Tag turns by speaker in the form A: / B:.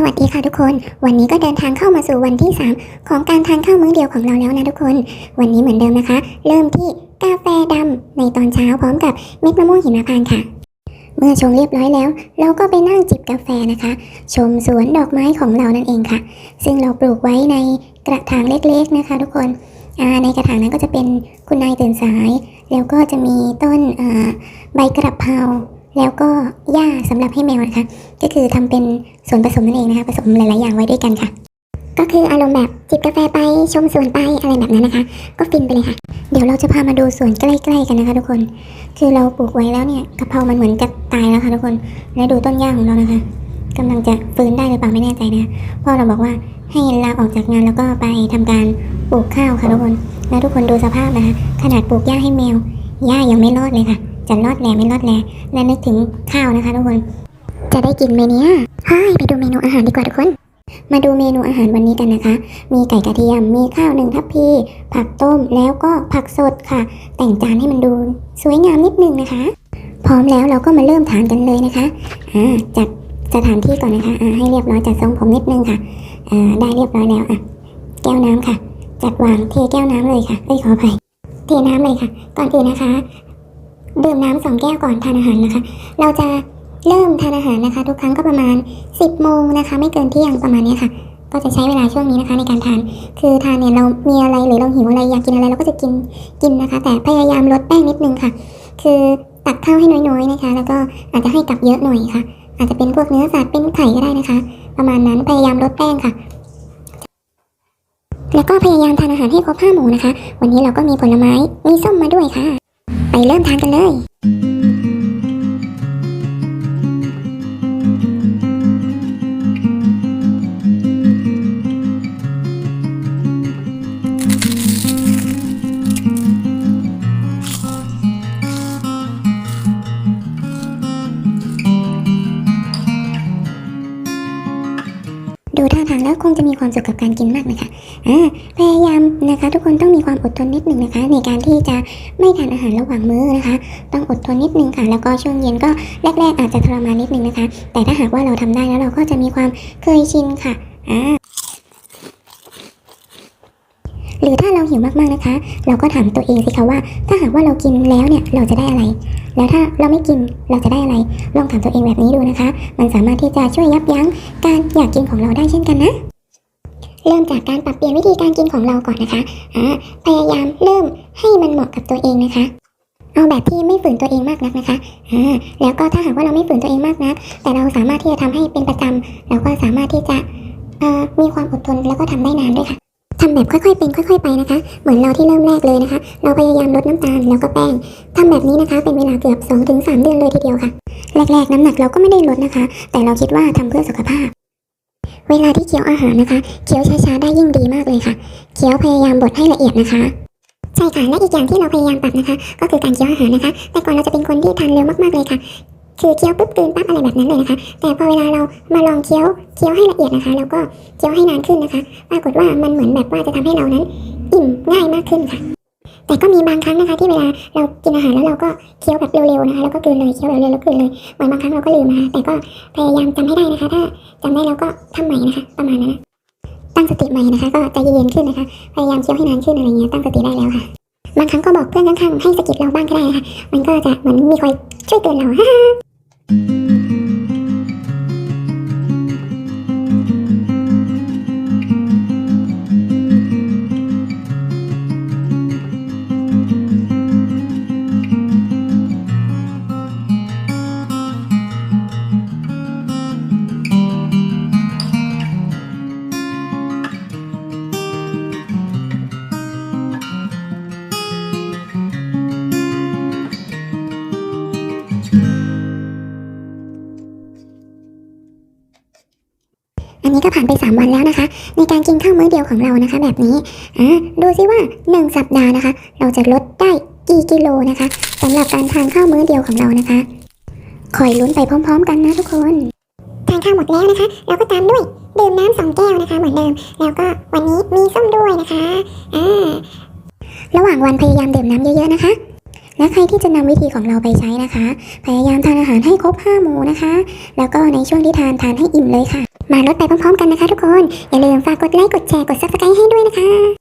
A: สวัสดีค่ะทุกคน วันนี้ก็เดินทางเข้ามาสู่วันที่ 3 ของการทานข้าวมื้อเดียวของเราแล้วนะทุกคน วันนี้เหมือนเดิมนะคะ เริ่มที่กาแฟดำในตอนเช้าพร้อมกับเม็ดมะม่วงหิมพานต์ค่ะ เมื่อชงเรียบร้อยแล้ว เราก็ไปนั่งจิบกาแฟนะคะ ชมสวนดอกไม้ของเรานั่นเองค่ะ ซึ่งเราปลูกไว้ในกระถางเล็กๆนะคะ ทุกคนในกระถางนั้นก็จะเป็นคุณนายตื่นสาย แล้วก็จะมีต้นใบกระเพรา แล้วก็หญ้าสำหรับให้แมวนะคะ ก็คือทำเป็นส่วนผสมนั่นเองนะคะ ผสมหลายๆอย่างไว้ด้วยกันค่ะ ก็คืออารมณ์แบบจิบกาแฟไปชมสวนไปอะไรแบบนั้นนะคะ ก็ฟินไปเลยค่ะ เดี๋ยวเราจะพามาดูสวนใกล้ๆกันนะคะ ทุกคน คือเราปลูกไว้แล้วเนี่ยกะเพรามันเหมือนจะตายแล้วค่ะทุกคน และดูต้นหญ้าของเรานะคะกำลังจะฟื้นได้หรือเปล่าไม่แน่ใจนะพ่อเราบอกว่าให้ลาออกจากงานแล้วก็ไปทำการปลูกข้าวค่ะทุกคน แล้วทุกคนดูสภาพนะคะ ขนาดปลูกหญ้าให้แมวหญ้ายังไม่รอดเลยค่ะ จะรอดแหล่ไม่รอดแหล่และนึกถึงข้าวนะคะทุกคน จะได้กินไหมเนี่ยฮ้ยไปดูเมนูอาหารดีกว่าทุกคน มาดูเมนูอาหารวันนี้กันนะคะ มีไก่กระเทียม มีข้าวหนึ่งทัพพี ผักต้ม แล้วก็ผักสดค่ะ แต่งจานให้มันดูสวยงามนิดนึงนะคะ พร้อมแล้วเราก็มาเริ่มทานกันเลยนะคะ อ่า จัดสถานที่ก่อนนะคะ อ่า ให้เรียบร้อยจัดทรงผมนิดนึงค่ะ อ่า ได้เรียบร้อยแล้วอะ แก้วน้ำค่ะ จัดวางเทแก้วน้ำเลยค่ะเอ้ยขออภัยเทน้ำเลยค่ะ ก่อนอื่นนะคะ ดื่มน้ำสองแก้วก่อนทานอาหารนะคะ เราจะเริ่มทานอาหารนะคะ ทุกครั้งก็ประมาณ 10โมงนะคะ ไม่เกินเที่ยงประมาณนี้ค่ะ ก็จะใช้เวลาช่วงนี้นะคะ ในการทาน คือทานเนี่ยเรามีอะไรหรือเราหิวอะไรอยากกินอะไรเราก็จะกินกินนะคะ แต่พยายามลดแป้งนิดนึงค่ะ คือตักข้าวให้น้อยๆนะคะ แล้วก็อาจจะให้กับเยอะหน่อยค่ะ อาจจะเป็นพวกเนื้อสัตว์เป็นไข่ก็ได้นะคะ ประมาณนั้นพยายามลดแป้งค่ะแล้วก็พยายามทานอาหารให้ครบห้าหมู่นะคะ วันนี้เราก็มีผลไม้ มีส้มมาด้วยค่ะ ไปเริ่มทานกันเลยางแล้วคงจะมีความสุขกับการกินมากนะคะอ่าพยายามนะคะ ทุกคนต้องมีความอดทนนิดหนึ่งนะคะ ในการที่จะไม่ทานอาหารระหว่างมื้อนะคะ ต้องอดทนนิดนึงค่ะ แล้วก็ช่วงเย็นก็แรกๆอาจจะทรมานนิดนึงนะคะ แต่ถ้าหากว่าเราทำได้แล้วเราก็จะมีความเคยชินค่ะอ่าหรือถ้าเราหิวมากๆนะคะ เราก็ถามตัวเองสิคะว่า ถ้าหากว่าเรากินแล้วเนี่ยเราจะได้อะไร แล้วถ้าเราไม่กินเราจะได้อะไร ลองถามตัวเองแบบนี้ดูนะคะ มันสามารถที่จะช่วยยับยั้งการอยากกินของเราได้เช่นกันนะเริ่มจากการปรับเปลี่ยนวิธีการกินของเราก่อนนะคะอ่าพยายามเริ่มให้มันเหมาะกับตัวเองนะคะ เอาแบบที่ไม่ฝืนตัวเองมากนักนะคะอ่าแล้วก็ถ้าหากว่าเราไม่ฝืนตัวเองมากนัก แต่เราสามารถที่จะทำให้เป็นประจำเราก็สามารถที่จะมีความอดทนแล้วก็ทำได้นานด้วยค่ะ ทำแบบค่อยๆเป็นค่อยๆไปนะคะ เหมือนเราที่เริ่มแรกเลยนะคะ เราพยายามลดน้ำตาลแล้วก็แป้งทำแบบนี้นะคะ เป็นเวลาเกือบ 2-3 เดือนเลยทีเดียวค่ะ แรกๆ น้ำหนักเราก็ไม่ได้ลดนะคะ แต่เราคิดว่าทำเพื่อสุขภาพเวลาที่เคี้ยวอาหารนะคะ เคี้ยวช้าๆได้ยิ่งดีมากเลยค่ะ เคี้ยวพยายามบดให้ละเอียดนะคะ ใช่ค่ะ และอีกอย่างที่เราพยายามปรับนะคะ ก็คือการเคี้ยวอาหารนะคะ แต่ก่อนเราจะเป็นคนที่ทานเร็วมากๆเลยค่ะ คือเคี้ยวปุ๊บกลืนปั๊บอะไรแบบนั้นเลยนะคะ แต่พอเวลาเรามาลองเคี้ยวเคี้ยวให้ละเอียดนะคะ แล้วก็เคี้ยวให้นานขึ้นนะคะ ปรากฏว่ามันเหมือนแบบว่าจะทำให้เรานั้น อิ่มง่ายมากขึ้นค่ะ แต่ก็มีบางครั้งนะคะ ที่เวลาเรากินอาหารแล้วเราก็เคี้ยวแบบเร็วๆนะคะแล้วก็กลืนเลยเคี้ยวเร็วๆแล้วกลืนเลยบางครั้งเราก็ลืมนะคะแต่ก็พยายามจำให้ได้นะคะ ถ้าจำได้แล้วก็ทำใหม่นะคะ ประมาณนั้นนะตั้งสติใหม่นะคะ ก็ใจเย็นๆขึ้นนะคะ พยายามเคี้ยวให้นานขึ้นอะไรเงี้ยตั้งสติได้แล้วค่ะบางครั้งก็บอกเพื่อนข้างๆให้สะกิดเราบ้างก็ได้นะคะ มันก็จะเหมือนมีคอยช่วยเตือนเรา อัน ผ่านไป3วันแล้วนะคะ ในการกินข้าวมื้อเดียวของเรานะคะ แบบนี้อ่าดูซิว่า 1 สัปดาห์นะคะ เราจะลดได้กี่กิโลนะคะสำหรับการทานข้าวมื้อเดียวของเรานะคะคอยลุ้นไปพร้อม ๆ กันนะทุกคนทานข้าวหมดแล้วนะคะ เราก็ตามด้วยดื่มน้ำสองแก้วนะคะ เหมือนเดิม แล้วก็วันนี้มีส้มด้วยนะคะอ่าระหว่างวันพยายามดื่มน้ำเยอะๆนะคะและใครที่จะนำวิธีของเราไปใช้นะคะ พยายามทานอาหารให้ครบห้าหมู่นะคะ แล้วก็ในช่วงที่ทานทานให้อิ่มเลยค่ะ มาลดไปพร้อมๆกันนะคะทุกคน อย่าลืมฝากกดไลค์ กดแชร์ กด subscribe ให้ด้วยนะคะ